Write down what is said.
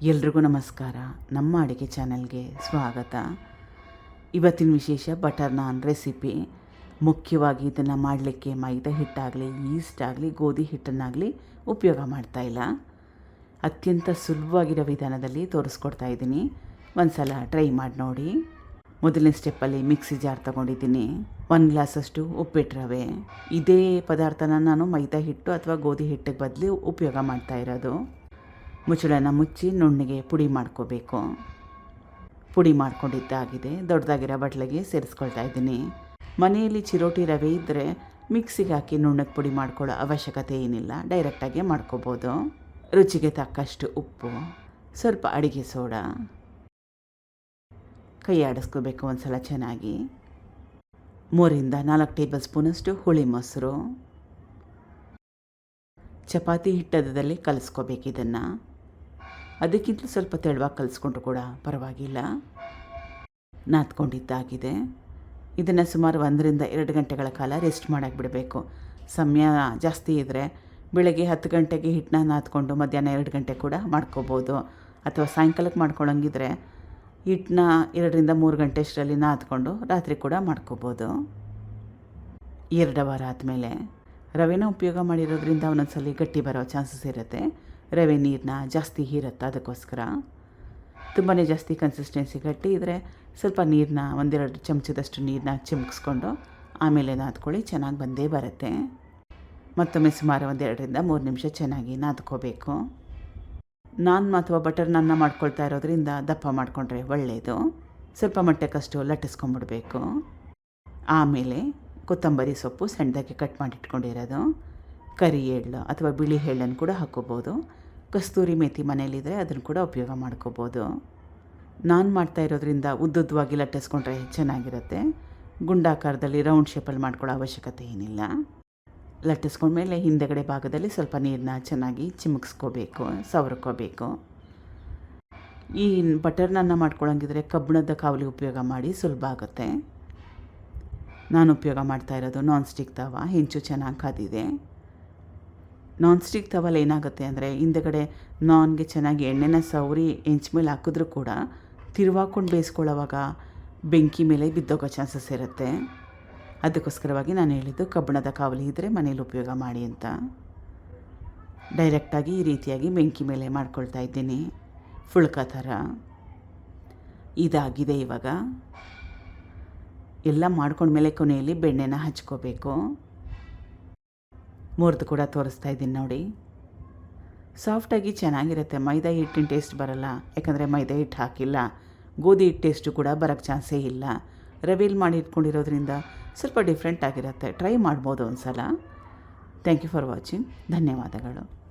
ಎಲ್ರಿಗೂ ನಮಸ್ಕಾರ. ನಮ್ಮ ಅಡುಗೆ ಚಾನಲ್ಗೆ ಸ್ವಾಗತ. ಇವತ್ತಿನ ವಿಶೇಷ ಬಟರ್ ನಾನ್ ರೆಸಿಪಿ. ಮುಖ್ಯವಾಗಿ ಇದನ್ನು ಮಾಡಲಿಕ್ಕೆ ಮೈದಾ ಹಿಟ್ಟಾಗಲಿ ಈಸ್ಟ್ ಆಗಲಿ, ಗೋಧಿ ಹಿಟ್ಟನ್ನಾಗಲಿ ಉಪಯೋಗ ಮಾಡ್ತಾ ಇಲ್ಲ. ಅತ್ಯಂತ ಸುಲಭವಾಗಿರೋ ವಿಧಾನದಲ್ಲಿ ತೋರಿಸ್ಕೊಡ್ತಾ ಇದ್ದೀನಿ. ಒಂದು ಸಲ ಟ್ರೈ ಮಾಡಿ ನೋಡಿ. ಮೊದಲನೇ ಸ್ಟೆಪ್ಪಲ್ಲಿ ಮಿಕ್ಸಿ ಜಾರ್ ತೊಗೊಂಡಿದ್ದೀನಿ. ಒನ್ ಗ್ಲಾಸಷ್ಟು ಉಪ್ಪಿಟ್ಟು ರವೆ ಇದೇ ಪದಾರ್ಥನ ನಾನು ಮೈದಾ ಹಿಟ್ಟು ಅಥವಾ ಗೋಧಿ ಹಿಟ್ಟಿಗೆ ಬದಲು ಉಪಯೋಗ ಮಾಡ್ತಾ ಇರೋದು. ಮುಚ್ಚಳನ ಮುಚ್ಚಿ ನುಣ್ಣಗೆ ಪುಡಿ ಮಾಡ್ಕೋಬೇಕು. ಪುಡಿ ಮಾಡ್ಕೊಂಡಿದ್ದಾಗಿದೆ. ದೊಡ್ಡದಾಗಿರೋ ಬಟ್ಲಿಗೆ ಸೇರಿಸ್ಕೊಳ್ತಾ ಇದ್ದೀನಿ. ಮನೆಯಲ್ಲಿ ಚಿರೋಟಿ ರವೆ ಇದ್ದರೆ ಮಿಕ್ಸಿಗೆ ಹಾಕಿ ನುಣ್ಣಗೆ ಪುಡಿ ಮಾಡ್ಕೊಳ್ಳೋ ಅವಶ್ಯಕತೆ ಏನಿಲ್ಲ. ಡೈರೆಕ್ಟಾಗಿ ಮಾಡ್ಕೋಬೋದು. ರುಚಿಗೆ ತಕ್ಕಷ್ಟು ಉಪ್ಪು, ಸ್ವಲ್ಪ ಅಡಿಗೆ ಸೋಡಾ. ಕೈ ಆಡಿಸ್ಕೋಬೇಕು ಒಂದು ಸಲ ಚೆನ್ನಾಗಿ. ಮೂರಿಂದ ನಾಲ್ಕು ಟೇಬಲ್ ಸ್ಪೂನಷ್ಟು ಹುಳಿ ಮೊಸರು. ಚಪಾತಿ ಹಿಟ್ಟದಲ್ಲಿ ಕಲಿಸ್ಕೋಬೇಕು ಇದನ್ನು. ಅದಕ್ಕಿಂತ ಸ್ವಲ್ಪ ತೆಳುವಾಗಿ ಕಲಿಸ್ಕೊಂಡ್ರು ಕೂಡ ಪರವಾಗಿಲ್ಲ. ನಾದ್ಕೊಂಡಿದ್ದಾಗಿದೆ ಇದನ್ನು ಸುಮಾರು ಒಂದರಿಂದ ಎರಡು ಗಂಟೆಗಳ ಕಾಲ ರೆಸ್ಟ್ ಮಾಡೋಕ್ಕೆ ಬಿಡಬೇಕು ಸಮಯ ಜಾಸ್ತಿ ಇದ್ದರೆ ಬೆಳಗ್ಗೆ ಹತ್ತು ಗಂಟೆಗೆ ಹಿಟ್ಟನ್ನ ನಾದ್ಕೊಂಡು ಮಧ್ಯಾಹ್ನ ಎರಡು ಗಂಟೆ ಕೂಡ ಮಾಡ್ಕೋಬೋದು. ಅಥವಾ ಸಾಯಂಕಾಲಕ್ಕೆ ಮಾಡ್ಕೊಳ್ಳೋಂಗಿದ್ರೆ ಹಿಟ್ಟನ್ನ ಎರಡರಿಂದ ಮೂರು ಗಂಟೆ ಅಷ್ಟರಲ್ಲಿ ನಾದ್ಕೊಂಡು ರಾತ್ರಿ ಕೂಡ ಮಾಡ್ಕೋಬೋದು. ಎರಡು ವಾರ ಆದಮೇಲೆ ರವೆನ ಉಪಯೋಗ ಮಾಡಿರೋದ್ರಿಂದ ಒಂದೊಂದ್ಸಲಿ ಗಟ್ಟಿ ಬರೋ ಚಾನ್ಸಸ್ ಇರುತ್ತೆ. ರವೆ ನೀರನ್ನ ಜಾಸ್ತಿ ಹೀರುತ್ತೆ ಅದಕ್ಕೋಸ್ಕರ. ತುಂಬಾ ಜಾಸ್ತಿ ಕನ್ಸಿಸ್ಟೆನ್ಸಿ ಗಟ್ಟಿ ಇದ್ದರೆ ಸ್ವಲ್ಪ ನೀರನ್ನ ಒಂದೆರಡು ಚಮಚದಷ್ಟು ನೀರನ್ನ ಚಿಮ್ಕಿಸ್ಕೊಂಡು ಆಮೇಲೆ ನಾದ್ಕೊಳ್ಳಿ, ಚೆನ್ನಾಗಿ ಬಂದೇ ಬರುತ್ತೆ. ಮತ್ತೊಮ್ಮೆ ಸುಮಾರು ಒಂದೆರಡರಿಂದ ಮೂರು ನಿಮಿಷ ಚೆನ್ನಾಗಿ ನಾದ್ಕೋಬೇಕು. ನಾನ್ ಅಥವಾ ಬಟರ್ ನಾನ್ನ ಮಾಡ್ಕೊಳ್ತಾ ಇರೋದ್ರಿಂದ ದಪ್ಪ ಮಾಡಿಕೊಂಡ್ರೆ ಒಳ್ಳೆಯದು ಸ್ವಲ್ಪ ಮಟ್ಟಕ್ಕಷ್ಟು ಲಟ್ಟಿಸ್ಕೊಂಬಿಡ್ಬೇಕು. ಆಮೇಲೆ ಕೊತ್ತಂಬರಿ ಸೊಪ್ಪು ಸಣ್ಣದಾಗಿ ಕಟ್ ಮಾಡಿ ಇಟ್ಕೊಂಡಿರೋದು ಕರಿ ಎಳ್ಳು ಅಥವಾ ಬಿಳಿ ಎಳ್ಳನ್ನು ಕೂಡ ಹಾಕ್ಕೋಬೋದು. ಕಸ್ತೂರಿ ಮೇಥಿ ಮನೇಲಿದ್ದರೆ ಅದನ್ನು ಕೂಡ ಉಪಯೋಗ ಮಾಡ್ಕೋಬೋದು. ನಾನು ಮಾಡ್ತಾ ಇರೋದ್ರಿಂದ ಉದ್ದುದ್ದವಾಗಿ ಲಟ್ಟಿಸ್ಕೊಂಡ್ರೆ ಚೆನ್ನಾಗಿರುತ್ತೆ. ಗುಂಡಾಕಾರದಲ್ಲಿ ರೌಂಡ್ ಶೇಪಲ್ಲಿ ಮಾಡ್ಕೊಳ್ಳೋ ಅವಶ್ಯಕತೆ ಏನಿಲ್ಲ. ಲಟ್ಟಿಸ್ಕೊಂಡ್ಮೇಲೆ ಹಿಂದೆಗಡೆ ಭಾಗದಲ್ಲಿ ಸ್ವಲ್ಪ ನೀರನ್ನ ಚೆನ್ನಾಗಿ ಚಿಮುಕ್ಸ್ಕೋಬೇಕು, ಸವರ್ಕೋಬೇಕು. ಈ ಬಟರ್ನನ್ನ ಮಾಡ್ಕೊಳ್ಳೋಂಗಿದ್ರೆ ಕಬ್ಬಿಣದ ಕಾವಲಿ ಉಪಯೋಗ ಮಾಡಿ ಸುಲಭ ಆಗುತ್ತೆ. ನಾನು ಉಪಯೋಗ ಮಾಡ್ತಾ ಇರೋದು ನಾನ್ ಸ್ಟಿಕ್ ತವ, ಹೆಂಚು ಚೆನ್ನಾಗಿ ಕಾದಿದೆ. ನಾನ್ ಸ್ಟಿಕ್ ತವಲ್ ಏನಾಗುತ್ತೆ ಅಂದರೆ, ಹಿಂದೆಗಡೆ ನಾನ್ಗೆ ಚೆನ್ನಾಗಿ ಎಣ್ಣೆನ ಸವರಿ ಹೆಂಚ್ ಮೇಲೆ ಹಾಕಿದ್ರೂ ಕೂಡ ತಿರುವಾಕೊಂಡು ಬೇಯಿಸ್ಕೊಳ್ಳೋವಾಗ ಬೆಂಕಿ ಮೇಲೆ ಬಿದ್ದೋಗೋ ಚಾನ್ಸಸ್ ಇರುತ್ತೆ. ಅದಕ್ಕೋಸ್ಕರವಾಗಿ ನಾನು ಹೇಳಿದ್ದು ಕಬ್ಬಿಣದ ಕಾವಲಿ ಇದ್ದರೆ ಮನೇಲಿ ಉಪಯೋಗ ಮಾಡಿ ಅಂತ. ಡೈರೆಕ್ಟಾಗಿ ಈ ರೀತಿಯಾಗಿ ಬೆಂಕಿ ಮೇಲೆ ಮಾಡ್ಕೊಳ್ತಾ ಇದ್ದೀನಿ. ಫುಳ್ಕ ಥರ. ಇದಾಗಿದೆ ಇವಾಗ. ಎಲ್ಲ ಮಾಡ್ಕೊಂಡ್ಮೇಲೆ ಕೊನೆಯಲ್ಲಿ ಬೆಣ್ಣೆನ ಹಚ್ಕೋಬೇಕು. ಮುರಿದು ಕೂಡ ತೋರಿಸ್ತಾ ಇದ್ದೀನಿ ನೋಡಿ. ಸಾಫ್ಟಾಗಿ ಚೆನ್ನಾಗಿರುತ್ತೆ. ಮೈದಾ ಹಿಟ್ಟಿನ ಟೇಸ್ಟ್ ಬರಲ್ಲ. ಯಾಕಂದರೆ ಮೈದಾ ಹಿಟ್ಟು ಹಾಕಿಲ್ಲ. ಗೋಧಿ ಹಿಟ್ಟು ಟೇಸ್ಟು ಕೂಡ ಬರೋಕ್ಕೆ ಚಾನ್ಸೇ ಇಲ್ಲ. ರವೆಲ್ ಮಾಡಿ ಇಟ್ಕೊಂಡಿರೋದ್ರಿಂದ ಸ್ವಲ್ಪ ಡಿಫ್ರೆಂಟ್ ಆಗಿರುತ್ತೆ. ಟ್ರೈ ಮಾಡ್ಬೋದು ಒಂದು ಸಲ ಥ್ಯಾಂಕ್ ಯು ಫಾರ್ ವಾಚಿಂಗ್ ಧನ್ಯವಾದಗಳು.